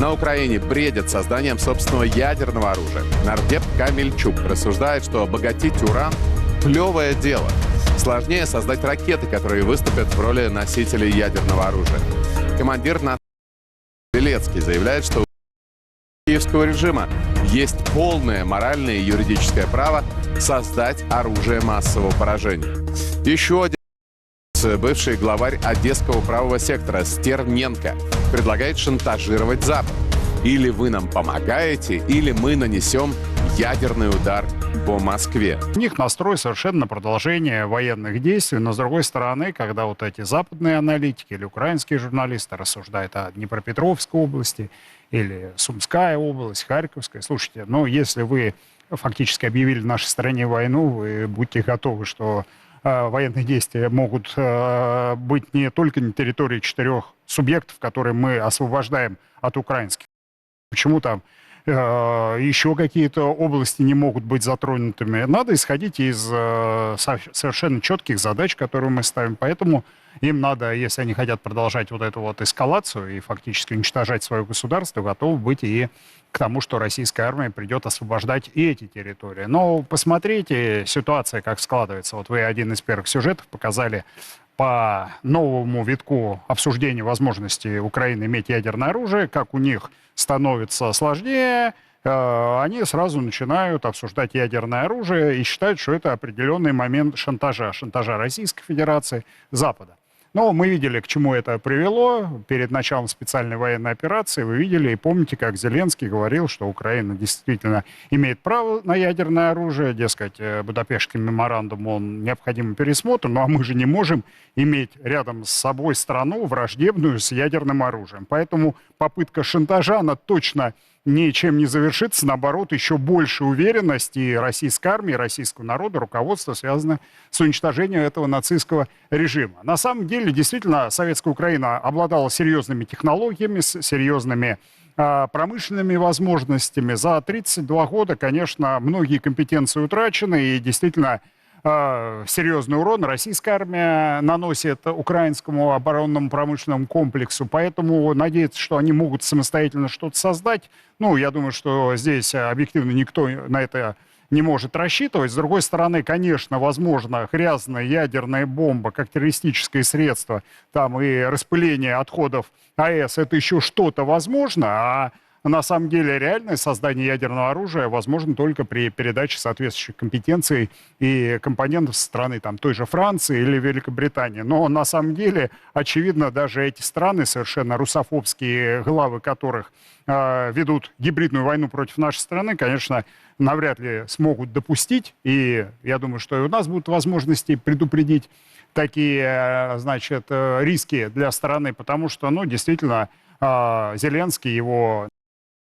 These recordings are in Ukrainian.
На Украине бредят созданием собственного ядерного оружия. Нардеп Камельчук рассуждает, что обогатить уран – плевое дело. Сложнее создать ракеты, которые выступят в роли носителей ядерного оружия. Командир НАТО Белецкий заявляет, что у киевского режима есть полное моральное и юридическое право создать оружие массового поражения. Еще один бывший главарь Одесского правого сектора Стерненко предлагает шантажировать Запад. Или вы нам помогаете, или мы нанесем ядерный удар по Москве. У них настрой совершенно на продолжение военных действий, но с другой стороны, когда вот эти западные аналитики или украинские журналисты рассуждают о Днепропетровской области или Сумская область, Харьковская, слушайте, ну если вы фактически объявили нашей стране войну, вы будьте готовы, что э, военные действия могут э, быть не только на территории четырех субъектов, которые мы освобождаем от украинских. Почему там э, еще какие-то области не могут быть затронутыми? Надо исходить из э, со- совершенно четких задач, которые мы ставим. Поэтому им надо, если они хотят продолжать вот эту вот эскалацию и фактически уничтожать свое государство, готовы быть и к тому, что российская армия придет освобождать и эти территории. Но посмотрите, ситуация как складывается. Вот вы один из первых сюжетов показали по новому витку обсуждения возможности Украины иметь ядерное оружие, как у них становится сложнее, э, они сразу начинают обсуждать ядерное оружие и считают, что это определенный момент шантажа, шантажа Российской Федерации, Запада. Но мы видели, к чему это привело. Перед началом специальной военной операции вы видели и помните, как Зеленский говорил, что Украина действительно имеет право на ядерное оружие. Дескать, э, Будапештский меморандум, он необходимый пересмотр. Ну а мы же не можем иметь рядом с собой страну враждебную с ядерным оружием. Поэтому попытка шантажа, она точно ничем не завершится, наоборот, еще больше уверенности российской армии, российского народа, руководства связано с уничтожением этого нацистского режима. На самом деле, действительно, советская Украина обладала серьезными технологиями, серьезными а, промышленными возможностями. За 32 года, конечно, многие компетенции утрачены, и действительно серьезный урон российская армия наносит украинскому оборонному промышленному комплексу. Поэтому надеяться, что они могут самостоятельно что-то создать, ну, я думаю, что здесь объективно никто на это не может рассчитывать. С другой стороны, конечно, возможно, грязная ядерная бомба как террористическое средство, там и распыление отходов АЭС, это еще что-то возможно, а на самом деле реальное создание ядерного оружия возможно только при передаче соответствующих компетенций и компонентов со стороны там, той же Франции или Великобритании. Но на самом деле, очевидно, даже эти страны, совершенно русофобские главы которых э, ведут гибридную войну против нашей страны, конечно, навряд ли смогут допустить. И я думаю, что и у нас будут возможности предупредить такие, э, значит, э, риски для страны, потому что, ну, действительно, э, Зеленский, его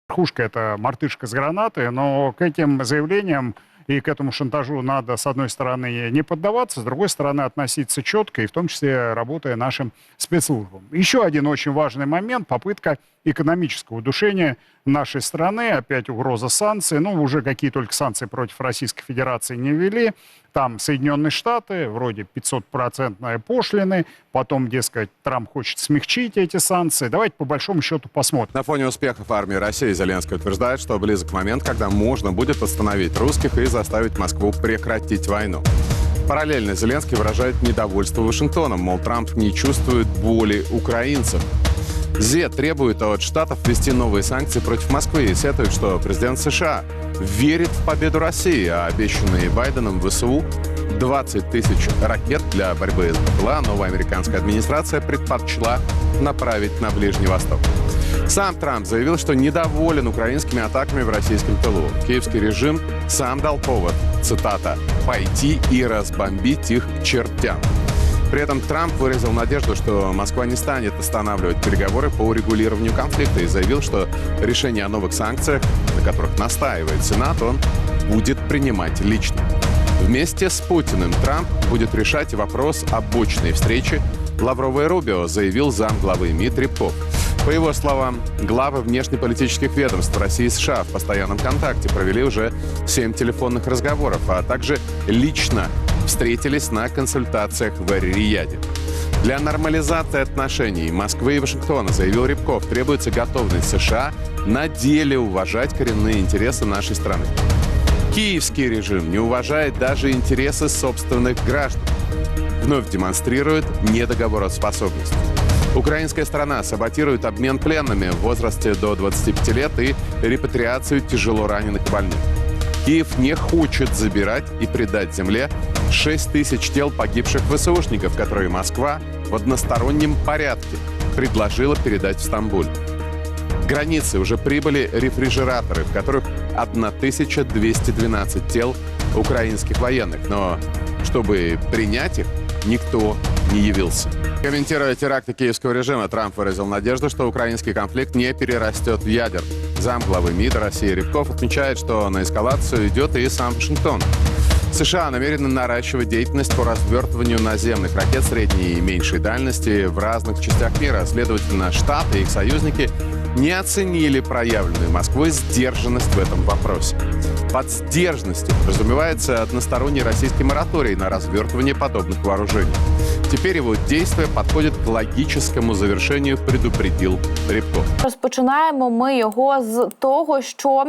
верхушка это мартышка с гранатой, но к этим заявлениям и к этому шантажу надо, с одной стороны, не поддаваться, с другой стороны, относиться четко, и в том числе работая нашим спецслужбам. Еще один очень важный момент – попытка экономического удушения нашей страны. Опять угроза санкций. Ну, уже какие только санкции против Российской Федерации не ввели. Там Соединенные Штаты, вроде 500-процентные пошлины. Потом, дескать, Трамп хочет смягчить эти санкции. Давайте по большому счету посмотрим. На фоне успехов армии России Зеленский утверждает, что близок момент, когда можно будет остановить русских и заставить Москву прекратить войну. Параллельно Зеленский выражает недовольство Вашингтоном, мол, Трамп не чувствует боли украинцев. ЗЕ требует от Штатов ввести новые санкции против Москвы и сетует, что президент США верит в победу России, а обещанные Байденом ВСУ 20 тысяч ракет для борьбы с БПЛА новая американская администрация предпочла направить на Ближний Восток. Сам Трамп заявил, что недоволен украинскими атаками в российском тылу. Киевский режим сам дал повод, цитата, «пойти и разбомбить их чертям». При этом Трамп выразил надежду, что Москва не станет останавливать переговоры по урегулированию конфликта и заявил, что решение о новых санкциях, на которых настаивает Сенат, он будет принимать лично. Вместе с Путиным Трамп будет решать вопрос о бочной встрече Лаврова и Рубио, заявил зам главы МИД Рябков. По его словам, главы внешнеполитических ведомств России и США в постоянном контакте провели уже семь телефонных разговоров, а также лично встретились на консультациях в Эр-Рияде. Для нормализации отношений Москвы и Вашингтона, заявил Рябков, требуется готовность США на деле уважать коренные интересы нашей страны. Киевский режим не уважает даже интересы собственных граждан. Вновь демонстрирует недоговороспособность. Украинская страна саботирует обмен пленными в возрасте до 25 лет и репатриацию тяжело раненых и больных. Киев не хочет забирать и предать земле 6 тысяч тел погибших ВСУшников, которые Москва в одностороннем порядке предложила передать в Стамбуль. К границе уже прибыли рефрижераторы, в которых 1212 тел украинских военных. Но чтобы принять их, никто не явился. Комментируя теракты киевского режима, Трамп выразил надежду, что украинский конфликт не перерастет в ядер. Зам главы МИДа России Рябков отмечает, что на эскалацию идет и сам Вашингтон. США намерены наращивать деятельность по развертыванию наземных ракет средней и меньшей дальности в разных частях мира. Следовательно, Штаты и их союзники не оценили проявленную Москвой сдержанность в этом вопросе. Под сдержанностью подразумевается односторонний российский мораторий на развертывание подобных вооружений. Теперь его действия подходят к логическому завершению, предупредил Рябков. Розпочинаємо ми його з того, що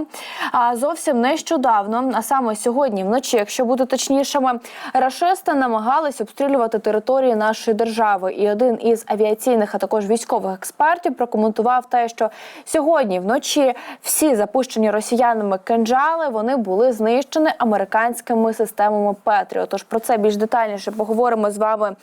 а, зовсім нещодавно, а саме сьогодні вночі, якщо бути точнішими, рашисти намагались обстрілювати території нашої держави. І один із авіаційних, а також військових експертів прокоментував те, що сьогодні вночі всі запущені росіянами кинджали вони були знищені американськими системами Петріо. Тож про це більш детальніше поговоримо з вами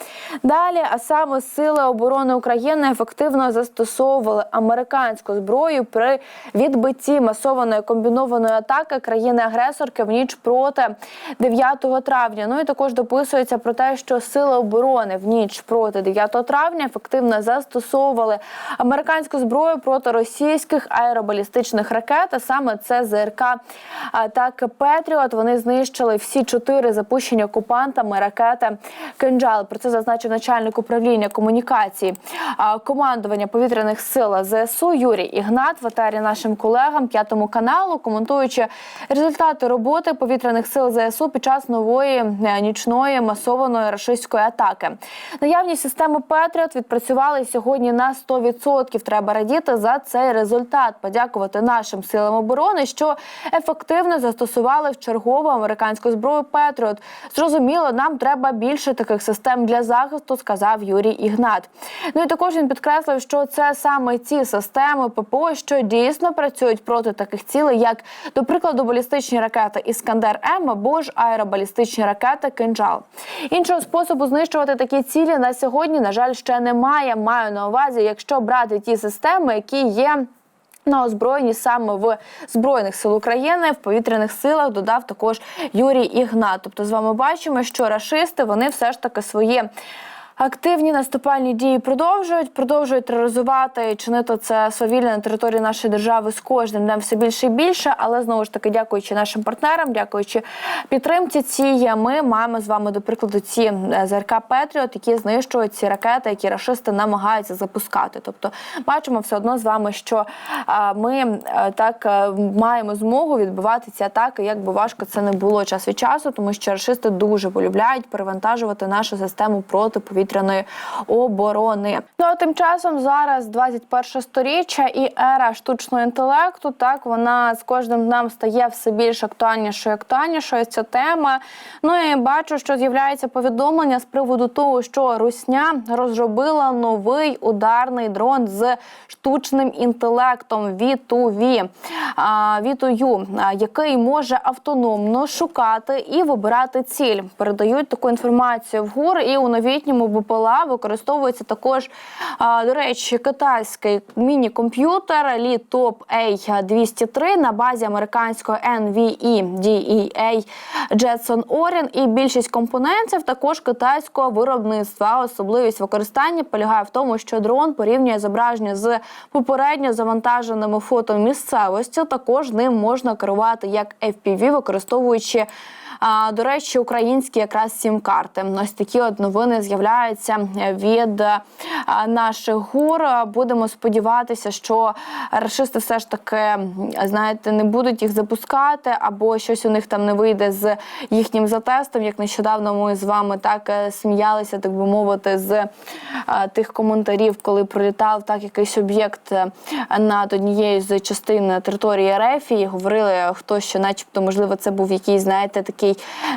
далі. А саме сили оборони України ефективно застосовували американську зброю при відбитті масованої комбінованої атаки країни-агресорки в ніч проти 9 травня. Ну і також дописується про те, що сили оборони в ніч проти 9 травня ефективно застосовували американську зброю проти російських аеробалістичних ракет. А саме це ЗРК так Петріот. Вони знищили всі чотири запущені окупантами ракети Кинджал. Про це зазначив начальник управління комунікації командування повітряних сил ЗСУ Юрій Ігнат в етері нашим колегам п'ятому каналу, коментуючи результати роботи повітряних сил ЗСУ під час нової е, нічної масованої рашистської атаки. Наявні системи Петріот відпрацювали сьогодні на 100%. Треба радіти за цей результат. Подякувати нашим силам оборони, що ефективно застосували в чергову американську зброю Петріот. Зрозуміло, нам треба більше таких систем для захисту, сказав Юрій Ігнат. Ну і також він підкреслив, що це саме ці системи ППО, що дійсно працюють проти таких цілей, як до прикладу, балістичні ракети Іскандер М або ж аеробалістичні ракети Кинджал. Іншого способу знищувати такі цілі на сьогодні, на жаль, ще немає. Маю на увазі, якщо брати ті системи, які є. На озброєнні саме в збройних сил України в повітряних силах додав також Юрій Ігнат. Тобто, з вами бачимо, що рашисти вони все ж таки свої. Активні наступальні дії продовжують, продовжують тероризувати і чинити це свавілля на території нашої держави з кожним днем все більше і більше. Але знову ж таки, дякуючи нашим партнерам, дякуючи підтримці цій, ми маємо з вами до прикладу ці е, ЗРК Петріот, які знищують ці ракети, які рашисти намагаються запускати. Тобто, бачимо все одно з вами, що ми е, так е, маємо змогу відбивати ці атаки, як би важко це не було час від часу, тому що рашисти дуже полюбляють перевантажувати нашу систему протиповітряної оборони. Ну а тим часом зараз 21 сторіччя і ера штучного інтелекту. Так вона з кожним днем стає все більш актуальнішою, актуальнішою ця тема. Ну і бачу, що з'являється повідомлення з приводу того, що Русня розробила новий ударний дрон з штучним інтелектом V2V, V2U, який може автономно шукати і вибирати ціль. Передають таку інформацію в ГУР і у новітньому БПЛА використовується також, до речі, китайський міні-комп'ютер Litop A203 на базі американського NVE DEA Jetson Orin і більшість компонентів також китайського виробництва. Особливість використання полягає в тому, що дрон порівнює зображення з попередньо завантаженими фото місцевості. Також ним можна керувати як FPV, використовуючи А, до речі, українські якраз сім-карти. Ось такі от новини з'являються від а, наших гур. Будемо сподіватися, що рашисти все ж таки, знаєте, не будуть їх запускати, або щось у них там не вийде з їхнім затестом. Як нещодавно ми з вами так е, сміялися, так би мовити, з е, тих коментарів, коли пролітав так якийсь об'єкт е, над однією з частин території РФ, і говорили хто що, начебто, можливо, це був якийсь, знаєте, такий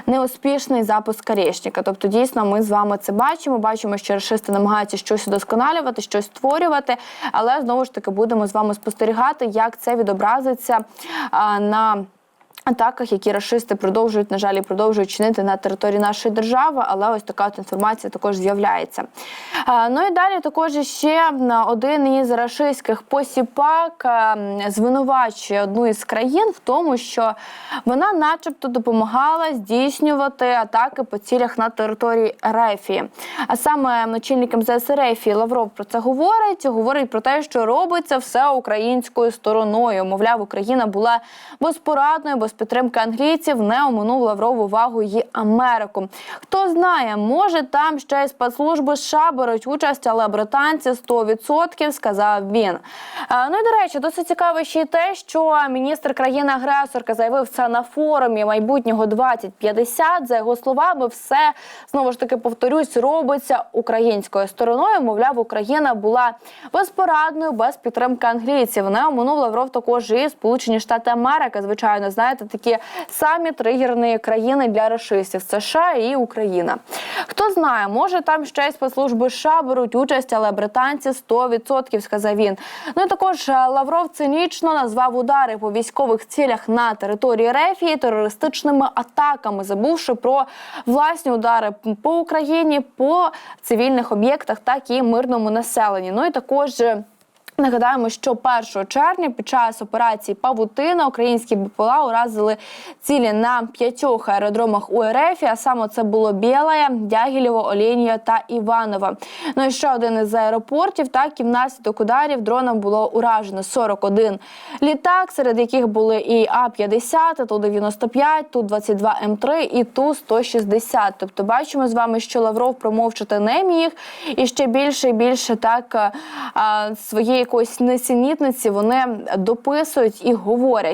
неуспішний запуск Орешника. Тобто, дійсно, ми з вами це бачимо. Бачимо, що рашисти намагаються щось удосконалювати, щось створювати, але знову ж таки будемо з вами спостерігати, як це відобразиться на. Атаках, які рашисти продовжують, на жаль, продовжують чинити на території нашої держави, але ось така от інформація також з'являється. Ну і далі також ще один із рашистських посіпак звинувачує одну із країн в тому, що вона, начебто, допомагала здійснювати атаки по цілях на території Рефії. А саме начальник МЗС Рефії Лавров про це говорить. Говорить про те, що робиться все українською стороною. Мовляв, Україна була безпорадною, без підтримки англійців не оминув Лавров увагу і Америку. Хто знає, може там ще й спецслужби США беруть участь, але британці 100%, сказав він. Ну і до речі, досить цікаво ще й те, що міністр країни-агресорка заявив це на форумі майбутнього 2050. За його словами, все знову ж таки повторюсь, робиться українською стороною. Мовляв, Україна була безпорадною, без підтримки англійців. Не оминув Лавров також і Сполучені Штати Америки. Звичайно, знаєте, такі самі тригерні країни для рашистів США і Україна. Хто знає, може там ще й спецслужби США беруть участь, але британці 100%, сказав він. Ну і також е, Лавров цинічно назвав удари по військових цілях на території Рефії терористичними атаками, забувши про власні удари по Україні, по цивільних об'єктах, так і мирному населенні. Ну і також. Нагадаємо, що 1 червня під час операції Павутина українські БПЛА уразили цілі на п'ятьох аеродромах у РФ, а саме це було Білая, Дягілєво, Олєнія та Іваново. Ну і ще один із аеропортів. Так і внаслідок ударів дроном було уражено 41 літак, серед яких були і А-50, Ту-95, Ту-22М3 і Ту-160. Тобто бачимо з вами, що Лавров промовчати не міг, і ще більше і більше так своєї якоїсь несенітниці вони дописують і говорять.